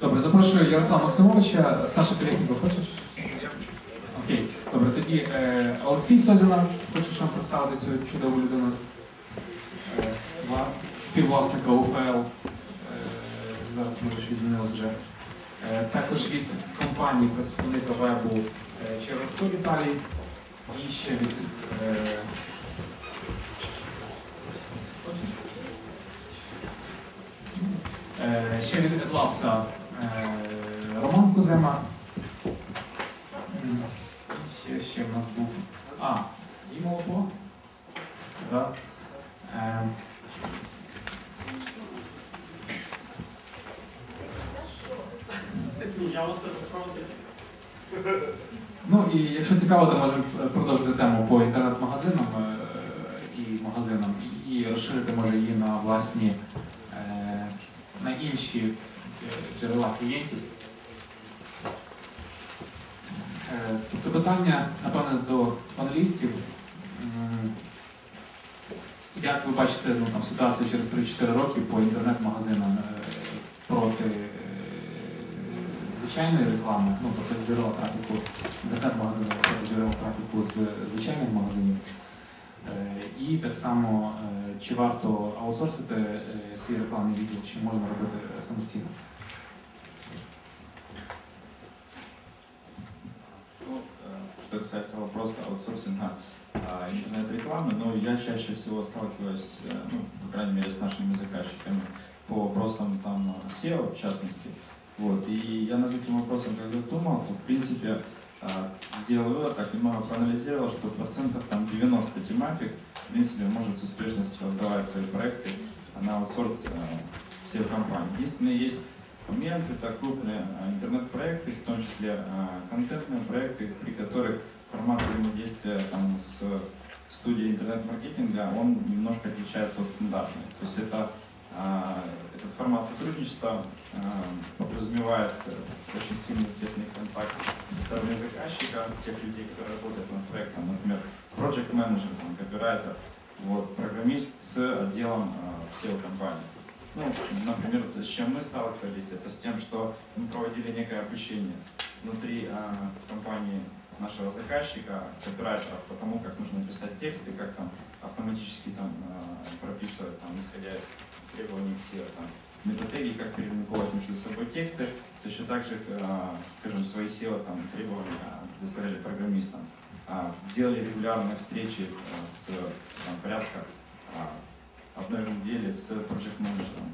Добре, запрошую Ярослава Максимовича. Саша Колєсніков, хочеш? Окей, добре, тоді е, Олексій Созіна, хочеш вам представити цю чудову людину? Е, УФЛ. Е, зараз може щось змінилось вже. Е, також від компанії представника вебу е, Червонко Віталій. І ще від. Е? Е, ще від Едлапса Роман Кузема. Ще, ще в нас був. А, Діма Лопо. Да. Е, ну і якщо цікаво, то можемо продовжити тему по інтернет-магазинам е, і магазинам і розширити може її на власні е, на інші е, джерела клієнтів. Е, Тобто питання, напевне, до панелістів. Як ви бачите ну, там, ситуацію через 3-4 роки по інтернет-магазинам е, проти е, звичайної реклами, ну тобто джерела трафіку інтернет-магазину проти джерела трафіку з звичайних магазинів? Е, І так само, е, чи варто аутсорсити е, свій рекламний відділ, чи можна робити самостійно? Касается вопроса аутсорсинга а, интернет-рекламы, ну, я чаще всего сталкиваюсь, э, ну, по крайней мере, с нашими заказчиками по вопросам там SEO, в частности. Вот, и я над этим вопросом, когда думал, то, в принципе, а, сделал вывод, так немного проанализировал, что процентов там 90 тематик, в принципе, может с успешностью отдавать свои проекты на аутсорс э, всех компаний. Единственное, есть момент, это крупные а, интернет-проекты, в том числе а, контентные проекты, при которых формат взаимодействия там, с студией интернет-маркетинга, он немножко отличается от стандартной. То есть это, а, этот формат сотрудничества подразумевает э, очень сильный тесный контакт со стороны заказчика, тех людей, которые работают над проектом, например, project менеджер копирайтер, вот, программист с отделом а, SEO-компании. Ну, например, с чем мы сталкивались, это с тем, что мы проводили некое обучение внутри а, компании нашего заказчика, копирайтеров, по тому, как нужно писать тексты, как там автоматически там а, прописывать, там, исходя из требований SEO, там, методологии, как перелинковать между собой тексты, точно так же, а, скажем, свои SEO там, требования предоставляли программистам. Делали регулярные встречи с там, порядка а, одной недели с проект менеджером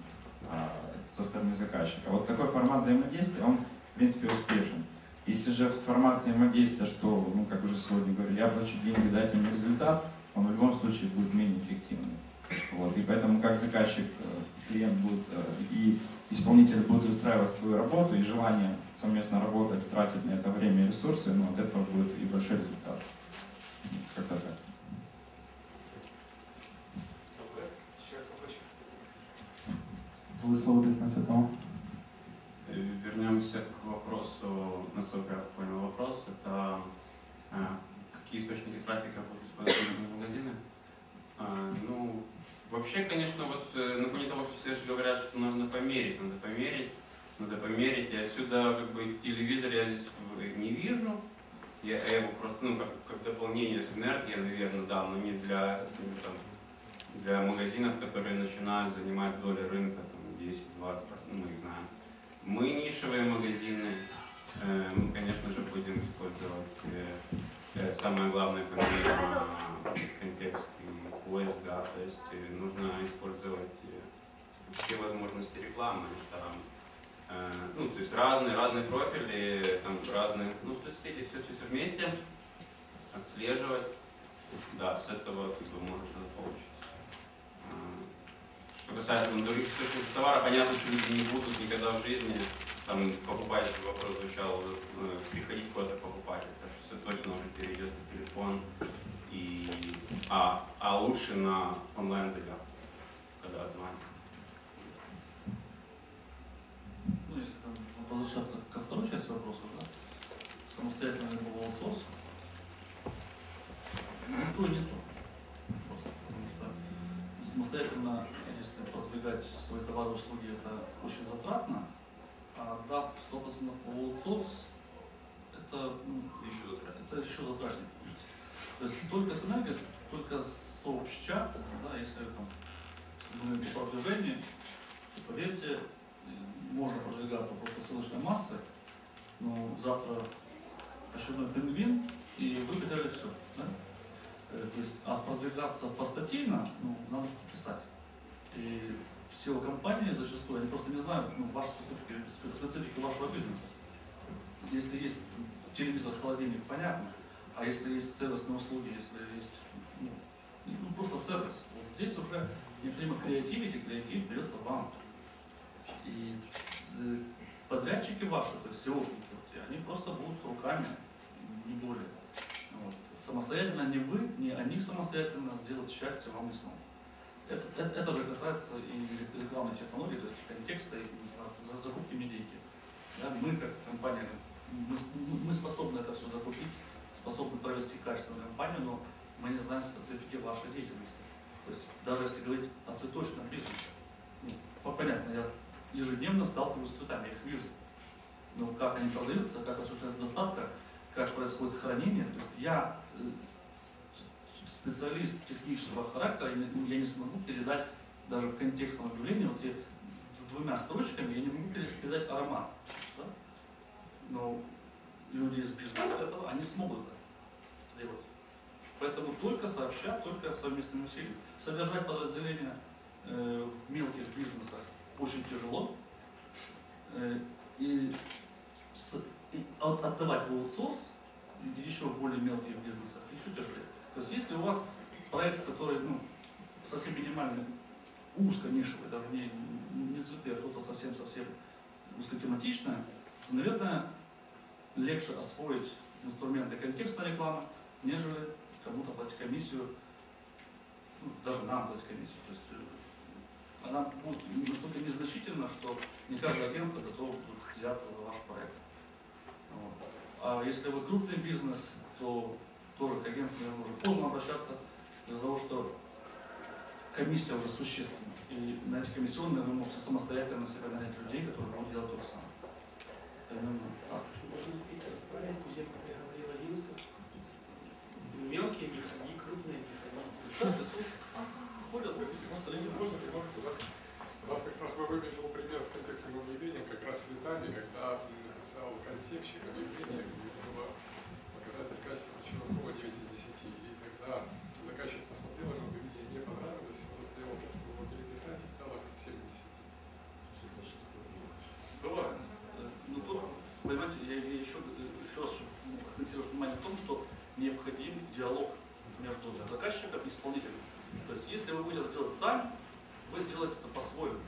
со стороны заказчика. Вот такой формат взаимодействия, он в принципе успешен. Если же формат взаимодействия, что, ну, как уже сегодня говорили, я плачу деньги, дайте мне результат, он в любом случае будет менее эффективным. Вот, и поэтому как заказчик, э, клиент будет э, и исполнитель будут устраивать свою работу, и желание совместно работать, тратить на это время и ресурсы, ну, от этого будет и большой результат. Как-то так. Висловитись на цю тему? Э, Вернемся к вопросу, насколько я понял вопрос, это э, какие источники трафика будут использованы в магазины? А, ну, вообще, конечно, вот э, на фоне того, что все же говорят, что нужно померить, надо померить, надо померить, и отсюда как бы в телевизоре я здесь не вижу, я, я его просто, ну, как, как дополнение с энергией, наверное, да, но не для, ну, там, для магазинов, которые начинают занимать доли рынка, там, 10-20%, ну, мы их знаем. Мы нишевые магазины, э, мы, конечно же, будем использовать э, э, самое главное, помимо контекст поиск, да, то есть нужно использовать все возможности рекламы, там, ну, то есть разные, разные профили, там, разные, ну, соцсети, все, все, все вместе, отслеживать, да, с этого, как бы, получится. А, Что касается там, других источников товара, понятно, что люди не будут никогда в жизни там, покупать, вопрос звучал, э, приходить куда-то покупать. Это все точно уже перейдет на телефон. И, а, а лучше на онлайн-заявку, когда отзвонят. Ну, если там возвращаться ко второй части вопроса, да, самостоятельно ли был аутсорс, ну, не то. Просто потому что самостоятельно, если продвигать свои товары и услуги, это очень затратно, а затрат 100% в аутсорс, это, ну, Еще затратить. это еще затратнее. То есть только с энергией, только сообща, да, если там о продвижении, то поверьте, можно продвигаться просто ссылочной массой, но завтра очередной пингвин, и вы потеряли все. Да? То есть, а продвигаться постатейно, ну, надо что-то писать. И SEO компании зачастую, они просто не знают ну, вашей специфики, спе- специфики вашего бизнеса. Если есть телевизор, холодильник, понятно. А если есть сервисные услуги, если есть ну, ну, просто сервис, вот здесь уже необходимо креативить, и креатив берется вам. И э, подрядчики ваши, то есть SEOшники, они просто будут руками, не более. Вот. Самостоятельно не вы, не они самостоятельно сделать счастье вам не смогут. Это, это, это же касается и рекламной технологии, то есть контекста и закупки медийки. Да, мы как компания, мы, мы способны это все закупить, способны провести качественную кампанию, но мы не знаем специфики вашей деятельности. То есть даже если говорить о цветочном бизнесе, ну, по- понятно, я ежедневно сталкиваюсь с цветами, я их вижу. Но как они продаются, как осуществляется доставка, как происходит хранение, то есть я э, специалист технического характера, я не, я смогу передать даже в контекстном объявлении, вот эти двумя строчками я не могу пере- передать аромат. да? Но люди из бизнеса этого, они смогут это сделать. Поэтому только сообща, только совместными усилиями. Содержать подразделения э, в мелких бизнесах очень тяжело. Э, и, с- и от- отдавать в аутсорс еще более мелких бизнесах еще тяжелее. То есть если у вас проект, который ну, совсем минимальный, узко нишевый, даже не, не цветы, а что-то совсем-совсем узкотематичное, то, наверное, легче освоить инструменты контекстной рекламы, нежели кому-то платить комиссию, ну, даже нам платить комиссию. То есть, э, она будет настолько незначительна, что не каждое агентство готово будет взяться за ваш проект. Вот. А если вы крупный бизнес, то тоже к агентству наверное, уже поздно обращаться из-за того, что комиссия уже существенна. И на эти комиссионные вы можете самостоятельно себе нанять людей, которые будут делать то же самое. Примерно так. Правильно Кузенко. Мелкие не ходи, крупные не ходи. Ходят, Можно вас? Как раз вы выписал пример с контекстным объявлением, как раз с Виталий, когда написал контекстчик объявления, где было показатель качества ключевого слова 9 из 10. И когда заказчик посмотрел, ему объявление не понравилось, он стоял, как его переписать, и стало 7 из 10. Бывает. Э, Но тут, понимаете, я, я еще, еще раз хочу ну, акцентировать внимание на том, что необходим диалог между заказчиком и исполнителем. То есть, если вы будете это делать сами, вы сделаете это по-своему.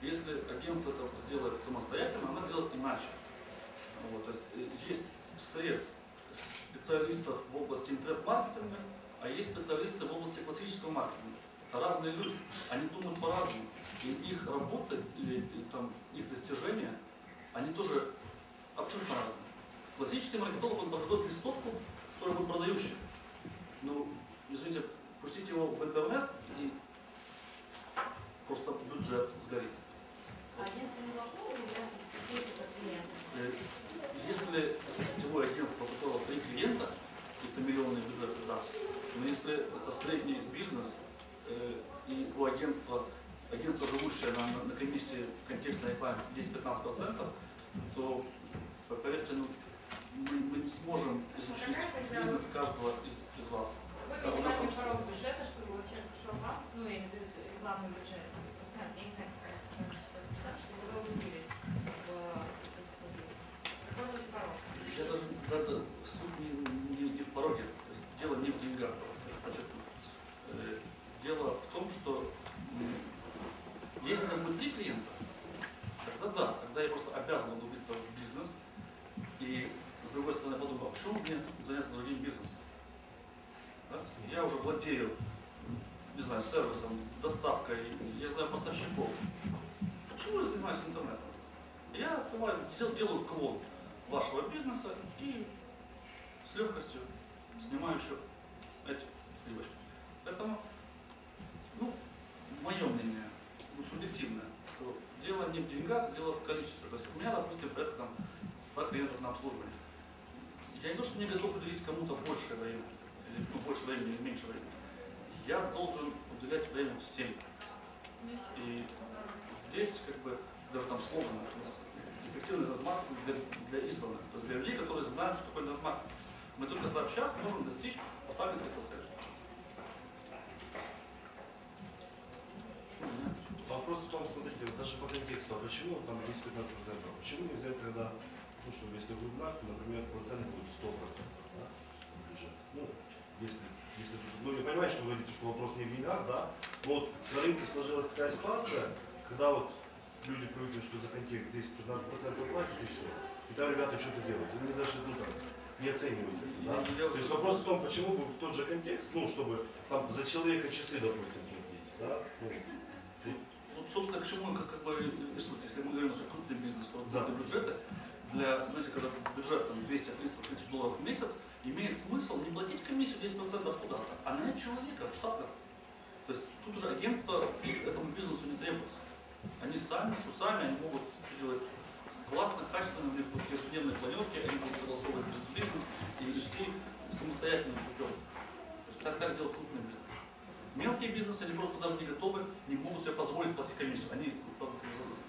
Если агентство это сделает самостоятельно, оно сделает иначе. Вот, то есть, э, есть срез специалистов в области интернет-маркетинга, а есть специалисты в области классического маркетинга. Это разные люди, они думают по-разному. И их работы или и, там, их достижения, они тоже абсолютно разные. Классический маркетолог, он подготовит листовку, которая будет продающей. Ну, извините, пустите его в интернет и просто бюджет сгорит. Агентство не должно в клиента. Э, Если это сетевое агентство, у которого три клиента, это миллионные бюджеты, да. Но если это средний бизнес, э, и у агентства, агентство, живущее на, на- на комиссии в контекстной рекламе 10-15%, то, по- поверьте, ну, мы, мы не сможем изучить бизнес каждого из, из вас. Вы порог всё. бюджета, чтобы у человека пришел вам, ну, я имею в виду рекламный бюджет, процент, я не знаю, как это правильно считается, процент, чтобы вы увидели в специфику бизнеса. Какой будет порог? Я даже, даже суть не, не, не в пороге, то есть дело не в деньгах, подчеркнуть. Э, Дело в том, что м, если будет три клиента, тогда да, тогда я просто обязан углубиться в бизнес. И с другой стороны подумал, а почему мне заняться другим бизнесом? Да? Я уже владею, не знаю, сервисом, доставкой, я знаю поставщиков. Почему я занимаюсь интернетом? Я открываю, дел- делаю клон вашего бизнеса снимаю еще эти сливочки. Поэтому, ну, мое мнение, ну, субъективное, что дело не в деньгах, дело в количестве. То есть у меня, допустим, проект 100 клиентов на обслуживание. Я не то, что не готов уделить кому-то больше времени, или ну, больше времени или меньше времени. Я должен уделять время всем. И здесь как бы даже там слоган эффективный интернет-маркетинг для, для избранных, то есть для людей, которые знают, что такое интернет-маркетинг. Мы только сообща сможем достичь поставленных целей. Вопрос в том, смотрите, вот даже по контексту, а почему там 10-15%? Почему не взять тогда, ну, чтобы если углубляться, например, процент будет 100%, да? Ну, если, если, ну, я понимаю, что вы говорите, что вопрос не в деньгах, да, но вот на рынке сложилась такая ситуация, когда вот люди привыкли, что за контекст 10-15% платят и все. И там ребята что-то делают. Они даже, ну, там, не оценивают это, да? То есть вопрос в том, почему бы тот же контекст, ну, чтобы там за человека часы, допустим, платить, да? Ну, Вот, собственно, к чему как, как бы. Если мы говорим, что крупный бизнес, то Да. крупные бюджеты, для, знаете, когда бюджет там 200-300 тысяч долларов в месяц, имеет смысл не платить комиссию 10% куда-то, а нанять человека в штатах. То есть тут уже агентство этому бизнесу не требуется. Они сами, с усами, они могут делать классно, качественно, будут ежедневные планерки, они будут согласовывать дисциплину и идти самостоятельным путем. То есть так, так делает крупный бизнес. Мелкие бизнесы, они просто даже не готовы, не могут себе позволить платить комиссию. Они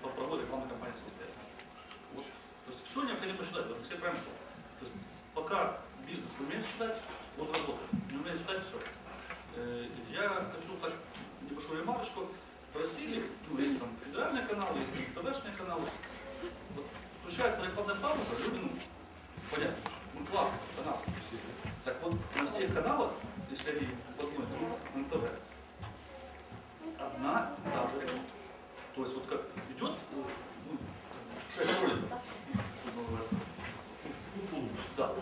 проводят рекламные кампании самостоятельно. Вот. То есть все необходимо считать, вот все правильно сказал. То есть пока бизнес не умеет считать, он работает. Не умеет считать все. Я хочу так небольшую ремарочку. В России, ну, есть там федеральные каналы, есть ТВшные каналы. Включается рекламная пауза, люди, ну, понятно, ну класс, канал. Так вот, на всех каналах, если они одной ну, НТВ, одна и та же. То есть вот как идет ну, 6 роликов, называется. Да.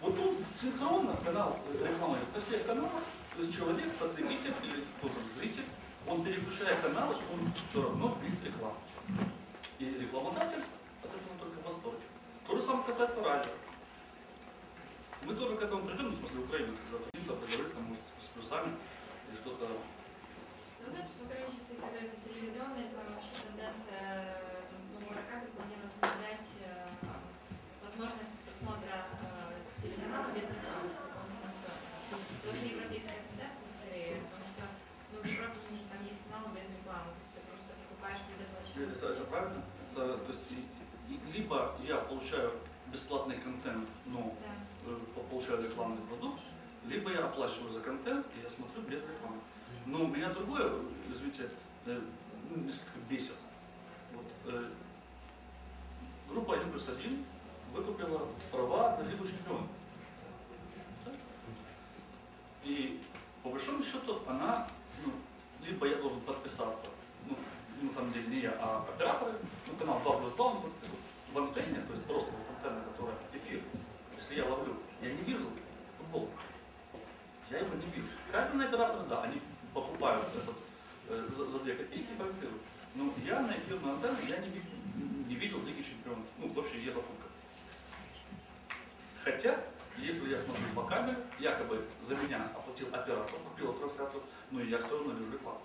Вот тут синхронно канал э, реклама идет на всех каналах, то есть человек, потребитель или кто там зритель, он переключая каналы, он все равно видит рекламу. И рекламодатель от этого только в восторге. То же самое касается радио. Мы тоже к этому придем, ну, в смысле Украины, когда Финта поговорится, может, с, с плюсами или что-то. Ну, знаете, что в Украине сейчас, если говорить о телевизионной, там вообще тенденция ну, проката планирует внедрять э, возможность просмотра э, телеканала без рекламы. в дополнительную стоимость. Это Тоже европейская тенденция скорее, потому что ну, в Европе же там есть каналы без рекламы, то есть ты просто покупаешь предоплаченную. Это, это правильно? Это, то есть, и- и- либо я получаю бесплатный контент, но Да. э, по- получаю рекламный продукт, либо я оплачиваю за контент, и я смотрю без рекламы. Но у меня другое, извините, э, ну, несколько бесит. Вот, э, группа 1 плюс 1 выкупила права на Лигу чемпионов. И по большому счету она, ну, либо я должен подписаться, ну, на самом деле не я, а операторы, ну, канал 2 плюс 2, он просто антенне, то есть просто вот антенна, которая эфир. Если я ловлю, я не вижу футбол. Я его не вижу. Кабельные операторы, да, они покупают этот э, за, за 2 копейки и транслируют. Но я на эфирную антенну я не, не видел Лиги Чемпионов. Ну, вообще Еврокубка. Хотя, если я смотрю по кабелю, якобы за меня оплатил оператор, купил трансляцию, но я все равно вижу рекламу.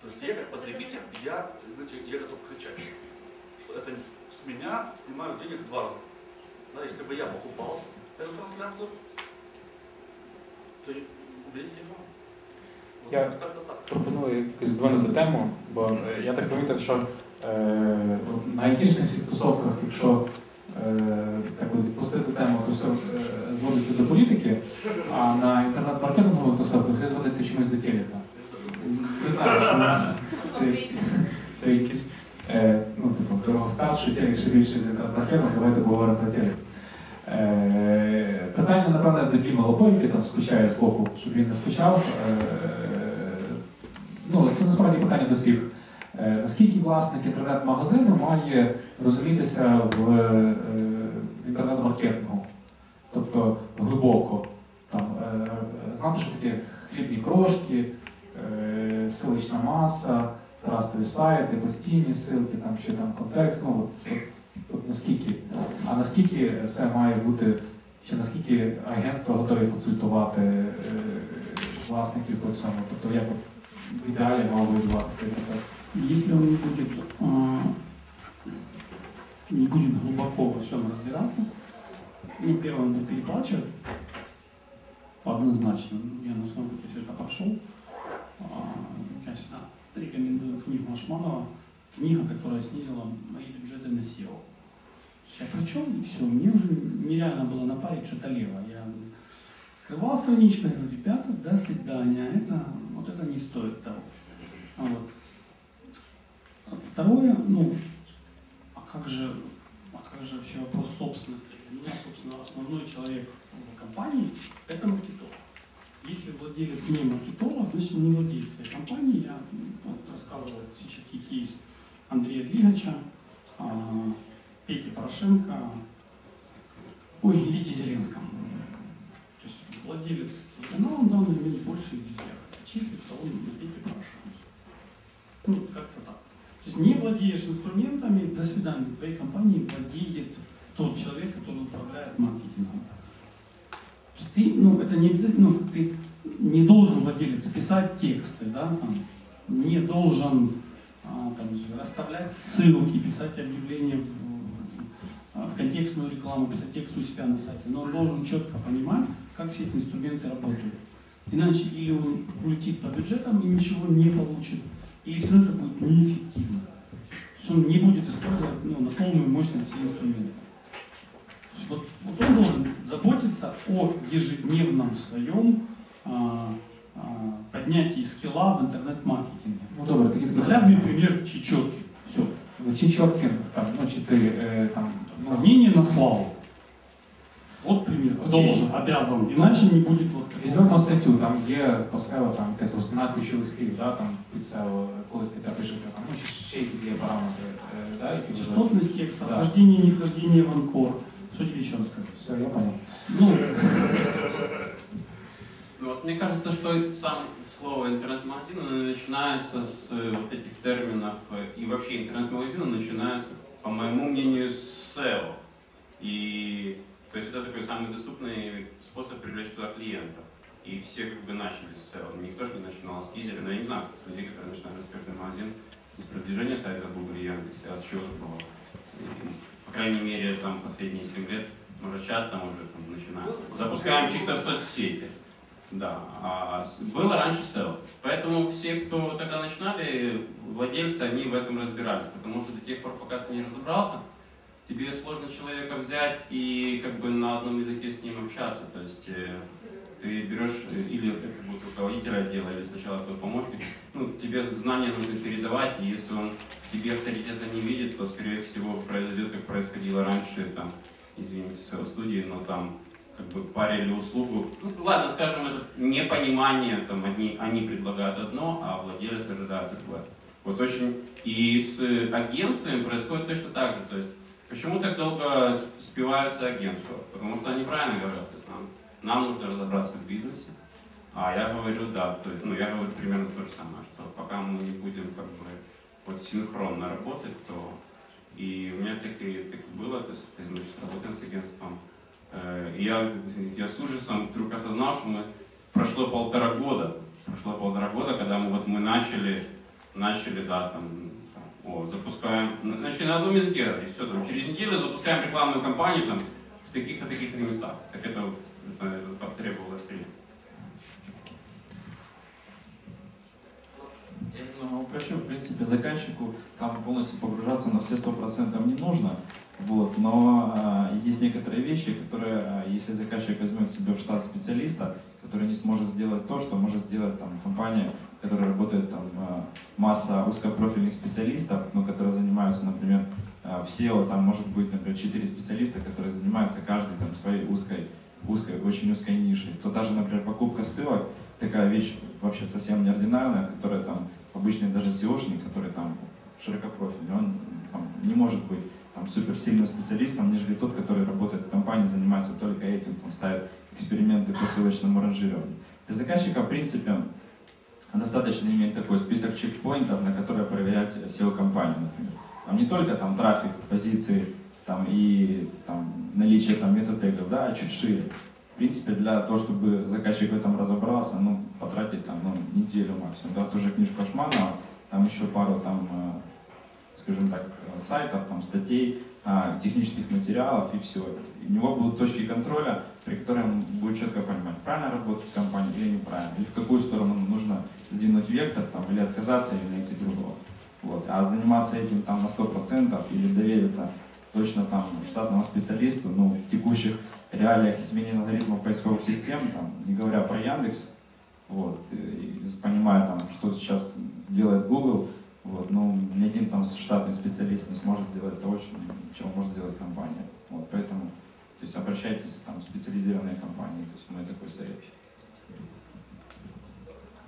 То есть я как потребитель, я, знаете, я готов кричать, что это с меня снимают денег дважды. Да, если бы я покупал эту трансляцию, то уберите рекламу. Вот Я- Пропоную якось здвинути тему, бо е, я так помітив, що е, на айтішних всіх тусовках, якщо е, так от відпустити тему, то все е, зводиться до політики, а на інтернет-маркетингових тусовках все зводиться чомусь до телека. Не знаю, що це, це якийсь е, ну, типу, дороговказ, що телек ще більше з інтернет-маркетингом, давайте поговоримо про телек. Е, питання, напевне, до Діми Лопойки, там скучає з боку, щоб він не скучав. Е, ну, це насправді питання до всіх. Е, наскільки власник інтернет-магазину має розумітися в інтернет-маркетингу? Тобто глибоко. Там, знати, що таке хлібні крошки, силична маса, трастові сайти, постійні ссылки, там, чи там контекст. Ну, от, от, от наскільки, а наскільки це має бути, чи наскільки агентство готові консультувати е, власників по цьому? Тобто як в ідеалі мав відбуватися цей процес? Если он будет не будет глубоко во всем разбираться. Ну, первое, надо переплачивать. Однозначно. Я на своем пути все это Я всегда рекомендую книгу Ашманова. Книга, которая снизила мои бюджеты на SEO. Я причем, и все, мне уже нереально было напарить что-то лево. Я открывал страничку говорю, ребята, до свидания, это, вот это не стоит того. А вот. А Второе, ну, а как же, а как же вообще вопрос собственности? У меня, собственно, основной человек в компании – это маркетолог. Если владелец не маркетолог, значит он не владелец этой компании. Я рассказывал классический кейс Андрея Длигача, а, Пети Порошенко, ой, Вити Зеленского. То есть владелец канала данный момент больше везде. Числится он на Пете Порошенко. Ну, как-то так. То есть не владеешь инструментами, до свидания, твоей компании владеет тот человек, который управляет маркетингом. То есть ты, ну, это не обязательно, ну, ты не должен владелец писать тексты, да, там, не должен а, там, расставлять ссылки, писать объявления в, а, в контекстную рекламу, писать текст у себя на сайте, но он должен четко понимать, как все эти инструменты работают. Иначе или он улетит по бюджетам и ничего не получит, или все это будет неэффективно. То есть он не будет использовать ну, на полную мощность все инструменты. Вот, вот он должен заботиться о ежедневном своем а, поднятии скилла в интернет-маркетинге. Ну добре, такі такі Наглядный пример Чечетки. Все. Чи чітким, там, ну, чи ти е, там, ну, Мнение на славу. Вот пример. Окей. Должен, обязан. Иначе не будет вот такого. Візьмемо статтю, там є по SEO, там якась основна ключових слів, да, там під SEO, коли стаття пишеться, там, ну, чи ще якісь є параметри, е, да, які ви Частотность текста, Да. не вхождение в анкор. Что тебе еще рассказать? Все, я понял. Ну, Ну, мне кажется, что сам слово интернет-магазин начинается с э, вот этих терминов, э, и вообще интернет-магазин начинается, по моему мнению, с SEO. И то есть это такой самый доступный способ привлечь туда клиентов. И все как бы начали с SEO. Никто же не начинал с тизера, но я не знаю, кто людей, которые начинали экспертный магазин из продвижения сайта Google и Яндекс, а с чего-то было. И, по крайней мере, там последние 7 лет, может, сейчас там уже там, начинаем. Запускаем чисто в соцсети. Да, а было раньше SEO. Поэтому все, кто тогда начинали, владельцы, они в этом разбирались. Потому что до тех пор, пока ты не разобрался, тебе сложно человека взять и как бы на одном языке с ним общаться. То есть э, ты берешь э, или это будет руководителя отдела, или сначала твой помощник. Ну, тебе знания нужно передавать, и если он в тебе авторитета не видит, то, скорее всего, произойдет, как происходило раньше, там, извините, в студии, но там как бы парили услугу. Ну, ладно, скажем, это непонимание, там, одни, они предлагают одно, а владелец ожидает другое. Вот очень... И с э, агентствами происходит точно так же. То есть, почему так долго спиваются агентства? Потому что они правильно говорят, то есть нам, нам нужно разобраться в бизнесе. А я говорю, да, то есть, ну, я говорю примерно то же самое, что пока мы не будем как бы вот синхронно работать, то и у меня так и, так и было, то есть, значит, работаем с агентством, я, я с ужасом вдруг осознал, что мы прошло полтора года, прошло полтора года, когда мы вот мы начали, начали, да, там, о, запускаем, начали на одном языке, и все, там, через неделю запускаем рекламную кампанию там в таких-то таких местах. Так это, это, это потребовалось время. Я немного упрощу, в принципе, заказчику там полностью погружаться на все сто процентов не нужно. Вот, но а, есть некоторые вещи, которые, а, если заказчик возьмет себе в штат специалиста, который не сможет сделать то, что может сделать там компания, в которой работает там а, масса узкопрофильных специалистов, но которые занимаются, например, а, в SEO, там может быть, например, 4 специалиста, которые занимаются каждый там своей узкой, узкой, очень узкой нишей. То даже, например, покупка ссылок, такая вещь вообще совсем неординарная, которая там обычный даже SEOшник, который там широкопрофильный, он там, не может быть там, суперсильным специалистом, нежели тот, который работает в компании, занимается только этим, там, ставит эксперименты по ссылочному ранжированию. Для заказчика, в принципе, достаточно иметь такой список чекпоинтов, на которые проверять SEO-компанию, например. Там не только там трафик, позиции там, и там, наличие там, метатегов, да, а чуть шире. В принципе, для того, чтобы заказчик в этом разобрался, ну, потратить там, ну, неделю максимум. Да, тоже книжку Ашманова, там еще пару там, э, скажем так, сайтов, там, статей, а, технических материалов и все. У него будут точки контроля, при которых он будет четко понимать, правильно работает компания или неправильно, или в какую сторону нужно сдвинуть вектор там, или отказаться, или найти другого. Вот. А заниматься этим там на 100% или довериться точно там штатному специалисту, ну, в текущих реалиях изменения алгоритмов поисковых систем, там, не говоря про Яндекс, вот, и, и понимая там, что сейчас делает Google, вот, ну, ни один там штатный специалист не сможет сделать того, чего может сделать компания. Вот, поэтому, то есть обращайтесь там в специализированные компании, то есть мой такой совет.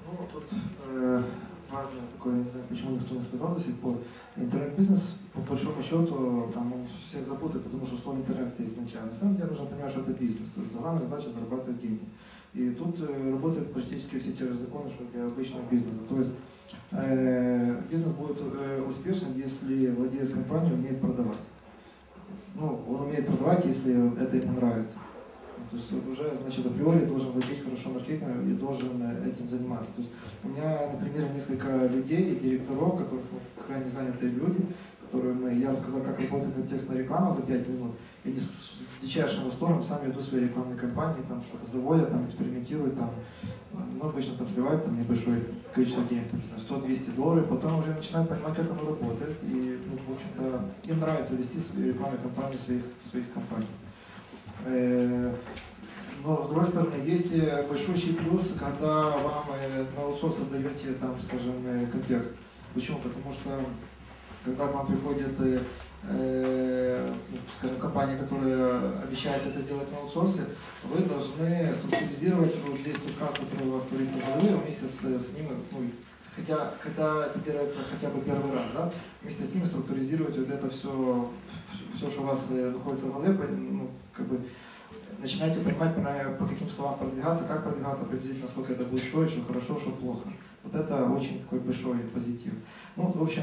Ну, тут э, важно такое, не знаю, почему никто не сказал до сих пор. Интернет-бизнес, по большому счету, там он всех запутает, потому что слово интернет стоит сначала. На самом деле нужно понимать, что это бизнес. Главная задача зарабатывать деньги. И тут э, работают практически все те же законы, что для обычного бизнеса. То есть э, бизнес будет э, успешным, если владелец компании умеет продавать. Ну, он умеет продавать, если это ему нравится. То есть уже, значит, априори должен владеть хорошо маркетингом и должен э, этим заниматься. То есть у меня, например, несколько людей, директоров, которых крайне занятые люди, которым я рассказал, как работает контекстная реклама за 5 минут. И они дичайшим восторгом сами ведут свои рекламные кампании, там что-то заводят, там экспериментируют, там, ну, обычно там сливают там небольшое количество денег, там, 100-200 долларов, потом уже начинают понимать, как оно работает. И, ну, в общем-то, им нравится вести свои рекламные кампании своих, своих компаний. Э, но, с другой стороны, есть большущий плюс, когда вам э, на аутсорс отдаете, там, скажем, э, контекст. Почему? Потому что, когда к вам приходит, э, скажем, компания, которая обещает это сделать на аутсорсе, вы должны структуризировать вот весь тот касс, который у вас творится в голове, вместе с, с ним, ну, хотя, когда это делается хотя бы первый раз, да, вместе с ним структуризировать вот это все, все, что у вас находится в голове, ну, как бы, начинаете понимать, по каким словам продвигаться, как продвигаться, приблизительно, насколько это будет стоить, что хорошо, что плохо. Вот это очень такой большой позитив. Ну, в общем,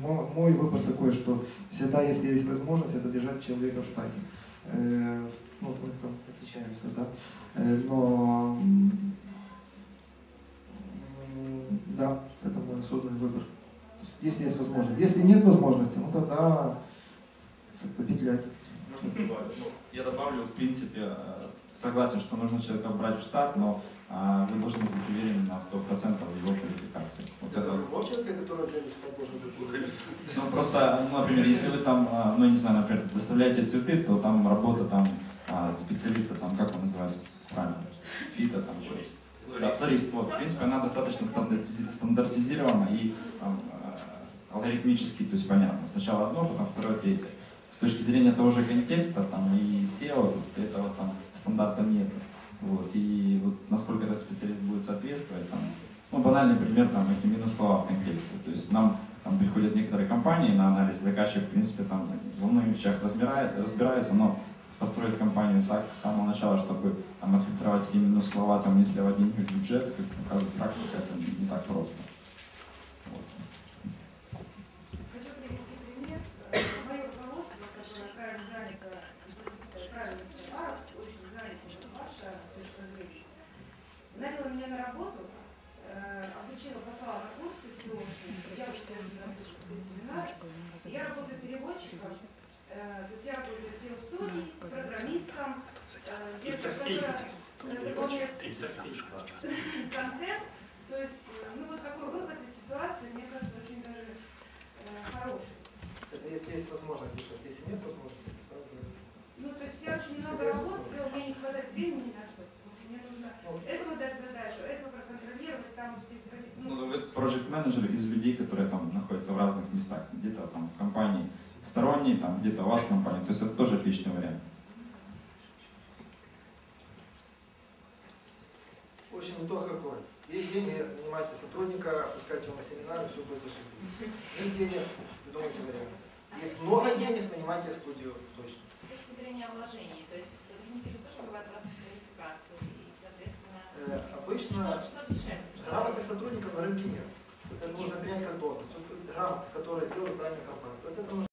мой, мой выбор такой, что всегда, если есть возможность, это держать человека в штате. Э, ну, мы там отличаемся, да. Э, но, да, это мой осознанный выбор. Если есть возможность. Если нет возможности, ну тогда как-то петлять. Ну, я добавлю, в принципе, э, согласен, что нужно человека брать в штат, но вы должны быть уверены на 100% в его квалификации. Вот это... Любого человека, который должен быть. Ну, просто, ну, например, если вы там, а, ну, не знаю, например, доставляете цветы, то там работа там а, специалиста, там, как он называется, правильно, фита, там, что да, флорист, вот, в принципе, она достаточно стандартизирована и там, алгоритмически, то есть понятно. Сначала одно, потом второе, третье с точки зрения того же контекста там, и SEO, тут этого там стандарта нет. Вот, и вот насколько этот специалист будет соответствовать, там, ну, банальный пример, там, эти минус слова в контексте. То есть нам там приходят некоторые компании на анализ, заказчик, в принципе, там во многих вещах разбирает, разбирается, но построить компанию так с самого начала, чтобы там, отфильтровать все минус слова, там, если в один бюджет, как показывает практика, это не так просто. Меня на работу, э, обучила, послала на курсы SEO, я уже тоже записываю все семинары. Я работаю переводчиком, э, то есть я работаю в SEO-студии, с программистом, э, девушка, которая заполняет контент. То есть, ну вот такой выход из ситуации, мне кажется, очень даже хороший. Это если есть возможность если нет возможности, то уже... Ну, то есть я очень много работаю, мне не хватает времени на что мне нужно этого дать задачу, этого проконтролировать, там успеть... Ну, ну вы project менеджер из людей, которые там находятся в разных местах, где-то там в компании сторонние, там где-то у вас в компании, то есть это тоже отличный вариант. В общем, итог какой? Есть деньги, нанимайте сотрудника, пускайте его на семинары, все будет зашибись. Нет денег, придумайте вариант. Есть много денег, нанимайте студию, точно. С точки зрения вложений, то есть сотрудники тоже бывают разных квалификаций. Э, обычно грамотных сотрудников на рынке нет. Это нужно принять как должность. Грамотных, которые сделают правильную компанию. Вот это нужно